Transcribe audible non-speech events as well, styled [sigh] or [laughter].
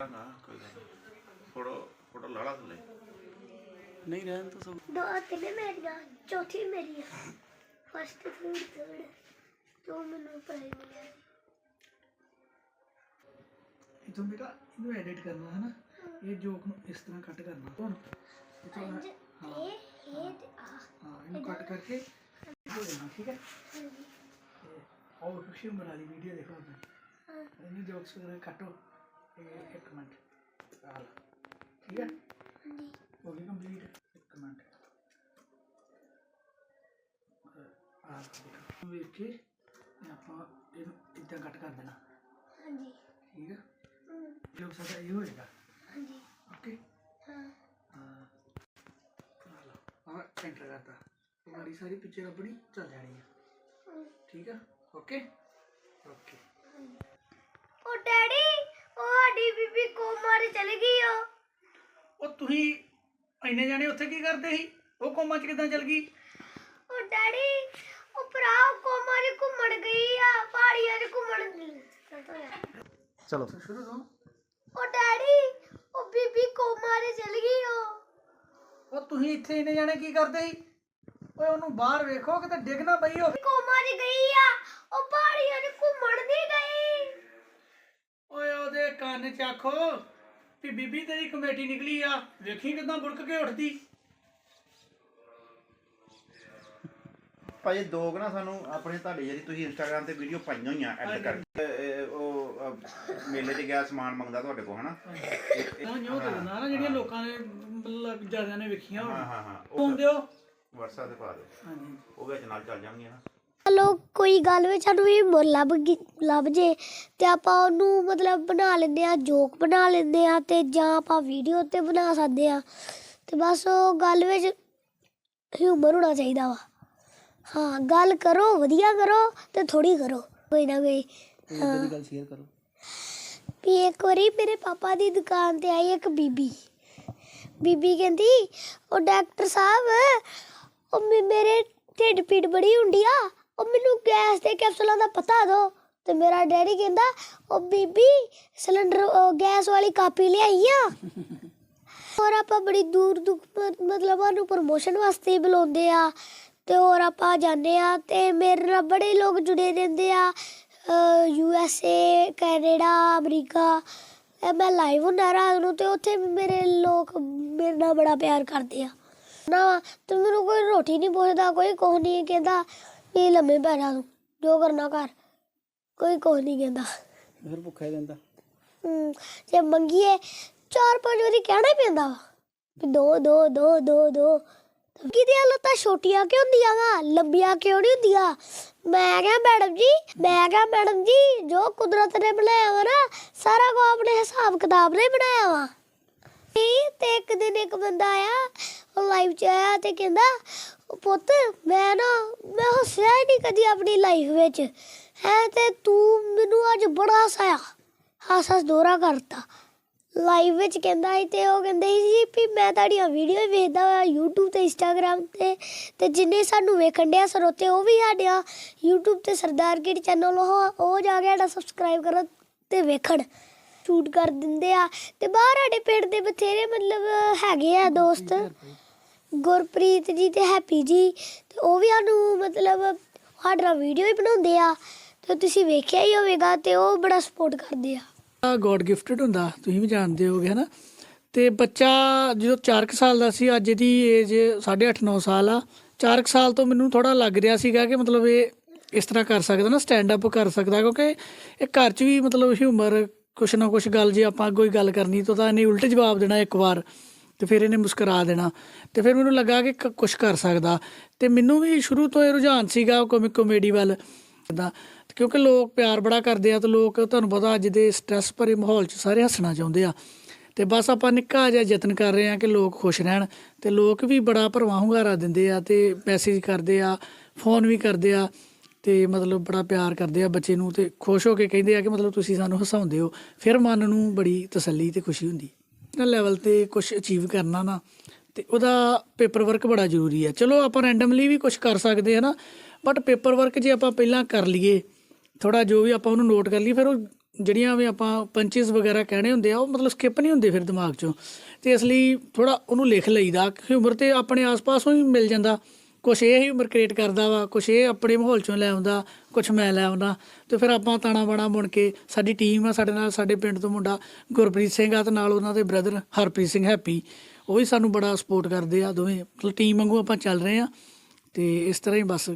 ਨਾ ਕੋਈ ਗੱਲ ਨੀ। ਫੋਟੋ ਫੋਟੋ ਲਾ ਲਾ ਥੱਲੇ। ਨਹੀਂ ਰਹਿਣ ਤਾਂ ਸਭ ਦੋ ਤਿੰਨ ਮੇਰੀਆਂ ਚੌਥੀ ਮੇਰੀ ਆ। ਫਸਟ ਥਰਡ ਥਰਡ ਦੋ ਮੈਨੂੰ ਪ੍ਰਾਈਜ਼ ਮਿਲਿਆ ਇਥੋਂ ਬੇਟਾ ਇਹਨੂੰ ਐਡਿਟ ਕਰਨਾ ਹੈ ਨਾ। ਇਹ ਜੋਕ ਨੂੰ ਇਸ ਤਰ੍ਹਾਂ ਕੱਟ ਕਰਨਾ ਹੁਣ ਇਥੋਂ ਪੰਜ ਹਾਂ। ਇਹ ਇਹ ਤੇ ਆ। ਹਾਂ ਇਹਨੂੰ ਕੱਟ ਕਰਕੇ ਹੋ ਜਾਣਾ ਠੀਕ ਹੈ? ਹਾਂਜੀ। ਤੇ ਉਹ ਖੁਸ਼ੀ ਬਣਾ ਲਈ ਵੀਡੀਓ ਦੇਖੋ ਆਪਣੀ। ਇਹਨੂੰ ਜੋਕਸ ਵਗੈਰਾ ਕੱਟੋ। ਇਹ ਇੱਕ ਮਿੰਟ। ਠੀਕ ਹੈ? ਹਾਂਜੀ। ਹੋ ਗਈ ਕੰਪਲੀਟ ਇੱਕ ਮਿੰਟ। ਆ ਦੇਖੋ। ਵੇਖ ਕੇ ਇਹ ਆਪਾਂ ਇਹਨੂੰ ਇੱਦਾਂ ਕੱਟ ਕਰ ਦੇਣਾ। ਹਾਂਜੀ। ਠੀਕ ਹੈ? ਜੋ ਸਾਡਾ ਇਹ ਹੋਏਗਾ। ਹਾਂਜੀ। ਓਕੇ? ਹਾਂ। ਹਾਂ ਕਰਤਾ। ਤੁਹਾਡੀ ਸਾਰੀ ਪਿਕਚਰ ਆਪਣੀ ਚੱਲ ਜਾਣੀ ਹੈ। ਠੀਕ ਹੈ? ਓਕੇ? ਓਕੇ ਉਹ ਡੈਡੀ ਉਹ ਸਾਡੀ ਦੇ ਚਲੀ ਗਈ ਓ ਉਹ ਤੁਸੀਂ ਇੰਨੇ ਜਾਣੇ ਉੱਥੇ ਕੀ ਕਰਦੇ ਸੀ? ਉਹ ਕੋਮਾ ਚ ਕਿਦਾਂ ਚਲ ਗਈ? ਉਹ ਡੈਡੀ ਉਹ ਭਰਾ ਕੋਮਾ ਦੇ ਘੁੰਮਣ ਗਈ ਆ ਪਹਾੜੀਆਂ ਦੇ ਘੁੰਮਣ ਚਲੋ। ਸ਼ੁਰੂ ਤੋਂ ਉਹ ਡੈਡੀ ਉਹ ਬੀਬੀ ਕੋਮਾ ਦੇ ਚਲੀ ਗਈ ਓ ਉਹ ਤੁਸੀਂ ਇੱਥੇ ਇੰਨੇ ਜਾਣੇ ਕੀ ਕਰਦੇ ਸੀ? ਓਏ ਉਹਨੂੰ ਬਾਹਰ ਵੇਖੋ ਕਿਤੇ ਡਿੱਗ ਨਾ ਪਈ ਹੋ ਕੋਮਾ ਦੀ ਗਈ ਆ ਉਹ ਪਹਾੜੀਆਂ ਦੇ ਘੁੰਮਣ ਨਹੀਂ ਗਈ। ਓਏ ਉਹਦੇ ਕੰਨ ਚ ਆਖੋ। ਵੀ ਬੀਬੀ ਤੇਰੀ ਕਮੇਟੀ ਨਿਕਲੀ ਆ। ਵੇਖੀ ਕਿਦਾਂ ਬੁੜਕ ਕੇ ਉੱਠਦੀ। ਭਾਈ ਦੋ ਕੁ ਨਾ ਸਾਨੂੰ ਆਪਣੇ ਤੁਹਾਡੇ ਜਿਹੜੀ ਤੁਸੀਂ ਇੰਸਟਾਗ੍ਰam ਤੇ ਵੀਡੀਓ ਪਾਈਆਂ ਹੋਈਆਂ ਐਡ ਕਰਕੇ। ਉਹ ਅਹ, ਮੇਲੇ 'ਚ ਗਿਆ ਸਮਾਨ ਮੰਗਦਾ ਤੁਹਾਡੇ ਕੋਲ ਹਨਾ? ਉਹ ਨਿਉ ਤੇ ਨਾ ਜਿਹੜੀਆਂ ਲੋਕਾਂ ਨੇ ਮਤਲਬ ਜ਼ਿਆਦਾ ਨੇ ਵੇਖੀਆਂ ਹਾਂ ਹੋਣ। ਹਾਂ ਹਾਂ ਉਹ ਦਿਓ। WhatsApp ਤੇ ਪਾ ਦਿਓ। ਹਾਂਜੀ। ਉਹ ਵਿੱਚ ਨਾਲ ਚੱਲ ਜਾਣਗੀਆਂ ਨਾ। ਚਲੋ ਕੋਈ ਗੱਲ ਵਿੱਚ ਸਾਨੂੰ ਵੀ ਮੁੱਲ ਲੱਭ ਗਈ- ਲੱਭ ਜੇ ਤੇ ਆਪਾਂ ਉਹਨੂੰ ਮਤਲਬ ਬਣਾ ਲੈਂਦੇ ਆ ਜੋਕ ਬਣਾ ਲੈਂਦੇ ਆ ਤੇ ਜਾਂ ਆਪਾਂ ਵੀਡੀਓ ਤੇ ਬਣਾ ਸਕਦੇ ਆ ਤੇ ਬਸ ਉਹ ਗੱਲ ਵਿੱਚ ਹਿਊਮਰ ਹੋਣਾ ਚਾਹੀਦਾ ਵਾ। ਹਾਂ ਗੱਲ ਕਰੋ ਵਧੀਆ ਕਰੋ ਤੇ ਥੋੜੀ ਕਰੋ ਕੋਈ ਨਾ ਕੋਈ। ਇਦਾਂ ਦੀ ਗੱਲ ਸ਼ੇਅਰ ਕਰੋ। ਵੀ ਇੱਕ ਵਾਰੀ ਮੇਰੇ ਪਾਪਾ ਦੀ ਦੁਕਾਨ ਤੇ ਆਈ ਇੱਕ ਬੀਬੀ। ਬੀਬੀ ਕਹਿੰਦੀ ਉਹ ਡਾਕਟਰ ਸਾਹਿਬ ਉਹ ਮੇ- ਮੇਰੇ ਢਿੱਡ ਪੀੜ ਬੜੀ ਹੁੰਦੀ ਆ। ਉਹ ਮੈਨੂੰ ਗੈਸ ਦੇ ਕੈਪਸੂਲਾਂ ਦਾ ਪਤਾ ਦਿਓ ਤੇ ਮੇਰਾ ਡੈਡੀ ਕਹਿੰਦਾ ਉਹ ਬੀਬੀ ਸਿਲੰਡਰ ਗੈਸ ਵਾਲੀ ਕਾਪੀ ਲਿਆਈ ਆ [laughs] ਹੋਰ ਆਪਾਂ ਬੜੀ ਦੂਰ ਮ- ਮਤਲਬ ਉਹਨੂੰ ਪ੍ਰਮੋਸ਼ਨ ਵਾਸਤੇ ਹੀ ਬੁਲਾਉਂਦੇ ਆ ਤੇ ਹੋਰ ਆਪਾਂ ਜਾਂਦੇ ਆ ਤੇ ਮੇਰੇ ਨਾਲ ਬੜੇ ਲੋਕ ਜੁੜੇ ਰਹਿੰਦੇ ਆ। U S A Canada America ਮੈਂ ਲਾਈਵ ਹੁੰਦਾ ਰਾਤ ਨੂੰ ਤੇ ਉੱਥੇ ਵੀ ਮੇਰੇ ਲੋਕ ਮੇਰੇ ਨਾਲ ਬੜਾ ਪਿਆਰ ਕਰਦੇ ਆ। ਨਾ ਤੇ ਮੈਨੂੰ ਕੋਈ ਰੋਟੀ ਨਹੀਂ ਪੁੱਛਦਾ ਕੋਈ ਕੁਛ ਨਹੀਂ ਕਹਿੰਦਾ ਵੀ ਲੰਮੇ ਪੈ ਜਾ ਤੂੰ ਜੋ ਕਰਨਾ ਕਰ ਕੋਈ ਕੁਛ ਨਹੀਂ ਕਹਿੰਦਾ। ਫਿਰ ਭੁੱਖਾ ਹੀ ਰਹਿੰਦਾ। ਹਮ, ਜੇ ਮੰਗੀਏ ਚਾਰ ਪੰਜ ਵਾਰੀ ਕਹਿਣਾ ਹੀ ਪੈਂਦਾ ਵਾ ਕਿ ਦੋ ਦੋ ਦੋ ਦੋ ਦੋ। ਕਿਹਦੀਆਂ ਲੱਤਾਂ ਛੋਟੀਆਂ ਕਿਉਂ ਹੁੰਦੀਆਂ ਵਾ? ਲੰਬੀਆਂ ਕਿਉਂ ਨਹੀਂ ਹੁੰਦੀਆਂ? ਮੈਂ ਕਿਹਾ ਮੈਡਮ ਜੀ ਮੈਂ ਕਿਹਾ ਮੈਡਮ ਜੀ ਜੋ ਕੁਦਰਤ ਨੇ ਬਣਾਇਆ ਵਾ ਨਾ ਸਾਰਾ ਕੋ ਆਪਣੇ ਹਿਸਾਬ ਕਿਤਾਬ ਨੇ ਬਣਾਇਆ ਵਾ। ਨਹੀਂ ਤੇ ਇੱਕ ਦਿਨ ਇੱਕ ਬੰਦਾ ਆਇਆ, ਉਹ ਲਾਈਵ ਚ ਆਇਆ ਤੇ ਕਹਿੰਦਾ, ਪੁੱਤ, ਮੈਂ ਨਾ, ਮੈਂ ਹੱਸਿਆ ਹੀ ਨਹੀਂ ਕਦੀ ਆਪਣੀ ਲਾਈਫ ਵਿੱਚ। ਹੈ ਤੇ ਤੂੰ ਮੈਨੂੰ ਅੱਜ ਬੜਾ ਹਸਾਇਆ। ਹੱਸ ਹੱਸ ਦੋਰਾ ਕਰਤਾ। ਲਾਈਵ ਵਿੱਚ ਕਹਿੰਦਾ ਸੀ ਤੇ ਉਹ ਕਹਿੰਦੇ ਸੀ ਵੀ ਮੈਂ ਤੁਹਾਡੀਆਂ ਵੀਡੀਓ ਵੇਖਦਾ ਹਾਂ YouTube ਤੇ Instagram ਤੇ ਤੇ ਜਿੰਨੇ ਸਾਨੂੰ ਵੇਖਣ ਡਿਆ ਸਰੋਤੇ ਉਹ ਵੀ ਸਾਡਿਆਂ YouTube ਤੇ ਸਰਦਾਰ ਕਿਡ ਚੈਨਲ ਉਹ ਉਹ ਜਾ ਕੇ ਸਾਡਾ ਸਬਸਕ੍ਰਾਈਬ ਕਰਨ ਤੇ ਵੇਖਣ। ਸ਼ੂਟ ਕਰ ਦਿੰਦੇ ਆ। ਤੇ ਬਾਹਰ ਸਾਡੇ ਪਿੰਡ ਦੇ ਬਥੇਰੇ ਮਤਲਬ ਹੈਗੇ ਆ ਦੋਸਤ। ਗੁਰਪ੍ਰੀਤ ਜੀ ਤੇ ਹੈਪੀ ਜੀ। ਤੇ ਉਹ ਵੀ ਸਾਨੂੰ ਮਤਲਬ ਸਾਡਾ ਵੀਡੀਓ ਹੀ ਬਣਾਉਂਦੇ ਆ। ਤੇ ਤੁਸੀਂ ਵੇਖਿਆ ਹੀ ਹੋਵੇਗਾ ਤੇ ਉਹ ਬੜਾ ਸਪੋਰਟ ਕਰਦੇ ਆ। ਗੋਡ ਗਿਫਟਡ ਹੁੰਦਾ, ਤੁਸੀਂ ਵੀ ਜਾਣਦੇ ਹੋਗੇ ਹਨਾ? ਤੇ ਬੱਚਾ ਜਦੋਂ 4 ਸਾਲ ਦਾ ਸੀ, ਅੱਜ ਦੀ ਏਜ 8.5 9 ਸਾਲ ਆ। 4 ਸਾਲ ਤੋਂ ਮੈਨੂੰ ਥੋੜਾ ਲੱਗ ਰਿਹਾ ਸੀਗਾ ਕਿ ਮਤਲਬ ਇਹ ਇਸ ਤਰ੍ਹਾਂ ਕਰ ਸਕਦਾ ਨਾ ਸਟੈਂਡ ਅਪ ਕਰ ਸਕਦਾ, ਕਿਉਂਕਿ ਇਹ ਘਰ 'ਚ ਵੀ ਮਤਲਬ ਹਿਊਮਰ ਕੁਛ ਨਾ ਕੁਛ ਗੱਲ ਜੇ ਆਪਾਂ ਕੋਈ ਗੱਲ ਕਰਨੀ, ਤਾਂ ਤਾਂ ਇਹਨੇ ਉਲਟ ਜਵਾਬ ਦੇਣਾ ਇੱਕ ਵਾਰ, ਤੇ ਫਿਰ ਇਹਨੇ ਮੁਸਕਰਾ ਦੇਣਾ। ਤੇ ਫਿਰ ਮੈਨੂੰ ਲੱਗਾ ਕਿ ਕ- ਕੁਛ ਕਰ ਸਕਦਾ। ਤੇ ਮੈਨੂੰ ਵੀ ਸ਼ੁਰੂ ਤੋਂ ਇਹ ਰੁਝਾਨ ਸੀਗਾ ਕੋਮਿਕ ਕਾਮੇਡੀ ਵੱਲ। ਦਾ ਕਿਉਂਕਿ ਲੋਕ ਪਿਆਰ ਬੜਾ ਕਰਦੇ ਆ, ਤੇ ਲੋਕ ਤੁਹਾਨੂੰ ਪਤਾ ਅੱਜ ਦੇ ਸਟ੍ਰੈਸ ਭਰੇ ਮਾਹੌਲ 'ਚ ਸਾਰੇ ਹੱਸਣਾ ਚਾਹੁੰਦੇ ਆ। ਤੇ ਬਸ ਆਪਾਂ ਨਿੱਕਾ ਜਿਹਾ ਯਤਨ ਕਰ ਰਹੇ ਆ ਕਿ ਲੋਕ ਖੁਸ਼ ਰਹਿਣ, ਤੇ ਲੋਕ ਵੀ ਬੜਾ ਭਰਵਾਂ ਹੁੰਗਾਰਾ ਦਿੰਦੇ ਆ ਤੇ ਮੈਸੇਜ ਕਰਦੇ ਆ ਫੋਨ ਵੀ ਕਰਦੇ ਆ। ਤੇ ਮਤਲਬ ਬੜਾ ਪਿਆਰ ਕਰਦੇ ਆ ਬੱਚੇ ਨੂੰ ਤੇ ਖੁਸ਼ ਹੋ ਕੇ ਕਹਿੰਦੇ ਆ ਕਿ ਮਤਲਬ ਤੁਸੀਂ ਸਾਨੂੰ ਹਸਾਉਂਦੇ ਹੋ। ਫਿਰ ਮਨ ਨੂੰ ਬੜੀ ਤਸੱਲੀ ਤੇ ਖੁਸ਼ੀ ਹੁੰਦੀ। ਨਾ ਲੈਵਲ ਤੇ ਕੁਝ ਅਚੀਵ ਕਰਨਾ ਨਾ ਤੇ ਉਹਦਾ ਪੇਪਰ ਵਰਕ ਬੜਾ ਜ਼ਰੂਰੀ ਹੈ ਚਲੋ ਆਪਾਂ ਰੈਂਡਮਲੀ ਵੀ ਕੁਝ ਕਰ ਸਕਦੇ ਹਾਂ ਨਾ ਬਟ ਪੇਪਰ ਵਰਕ ਜੇ ਆਪਾਂ ਪਹਿਲਾਂ ਕਰ ਲਈਏ ਥੋੜਾ ਜੋ ਵੀ ਆਪਾਂ ਉਹਨੂੰ ਨੋਟ ਕਰ ਲਈਏ, ਫਿਰ ਉਹ ਜਿਹੜੀਆਂ ਵੀ ਆਪਾਂ ਪੰਚਸ ਵਗੈਰਾ ਕਹਿਣੇ ਹੁੰਦੇ ਆ, ਉਹ ਮਤਲਬ ਸਕਿਪ ਨਹੀਂ ਹੁੰਦੇ ਫਿਰ ਦਿਮਾਗ 'ਚੋਂ। ਤੇ ਇਸ ਲਈ ਥੋੜਾ ਉਹਨੂੰ ਲਿਖ ਲਈਦਾ ਉਮਰ ਤੇ ਆਪਣੇ ਆਸ-ਪਾਸੋਂ ਹੀ ਮਿਲ ਜਾਂਦਾ। ਕੁਛ ਇਹ ਹੀ ਉਮਰ ਕ੍ਰੀਏਟ ਕਰਦਾ ਵਾ, ਕੁਛ ਇਹ ਆਪਣੇ ਮਾਹੌਲ 'ਚੋਂ ਲੈ ਆਉਂਦਾ, ਕੁਛ ਮੈਂ ਲੈ ਆਉਂਦਾ। ਤੇ ਫਿਰ ਆਪਾਂ ਤਾਣਾ ਬਾਣਾ ਬੁਣ ਕੇ ਸਾਡੀ ਟੀਮ ਆ, ਸਾਡੇ ਨਾਲ, ਸਾਡੇ ਪਿੰਡ ਤੋਂ ਮੁੰਡਾ ਗੁਰਪ੍ਰੀਤ ਸਿੰਘ ਆ ਤੇ ਨਾਲ ਉਹਨਾਂ ਦੇ ਬ੍ਰਦਰ ਹਰਪ੍ਰੀਤ ਸਿੰਘ ਹੈਪੀ। ਉਹ ਵੀ ਸਾਨੂੰ ਬੜਾ ਸਪੋਰਟ ਕਰਦੇ ਆ ਦੋਵੇਂ। ਮਤਲਬ ਟੀਮ ਵਾਂਗੂ ਆਪਾਂ ਚੱਲ ਰਹੇ ਆ ਤੇ ਇਸ ਤਰ੍ਹਾਂ ਹੀ ਬਸ